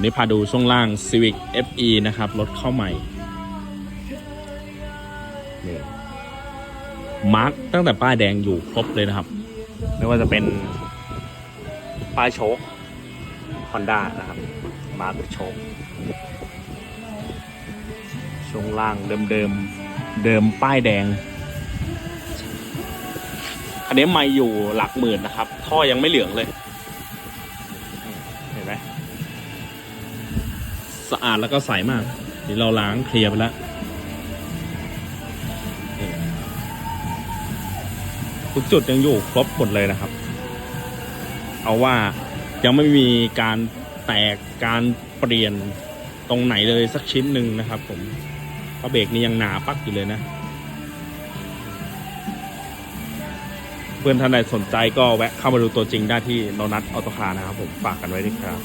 นี่พาดูช่วงล่าง Civic FE นะครับ รถเข้าใหม่นี่มาร์กตั้งแต่ป้ายแดงอยู่ครบเลยนะครับ ไม่ว่าจะเป็นป้ายโชค Honda นะครับ มาร์กโชคช่วงล่างเดิมเดิมๆเดิมป้ายแดงคันนี้ไม่อยู่หลักหมื่นนะครับ ท่อยังไม่เหลืองเลย เห็นไหม สะอาดแล้วก็ใสมากเดี๋ยวเราล้างเคลียร์ไปแล้วทุกจุดยังอยู่ครบหมดเลยนะครับ เอาว่ายังไม่มีการแตกการเปลี่ยนตรงไหนเลยสักชิ้นหนึ่งนะครับ ผมเพราะเบรกนี้ยังหนาปักอยู่เลยนะ เพื่อนท่านใดสนใจก็แวะเข้ามาดูตัวจริงได้ที่โนนัทออโตคาร์นะครับผมฝากกันไว้ด้วยครับ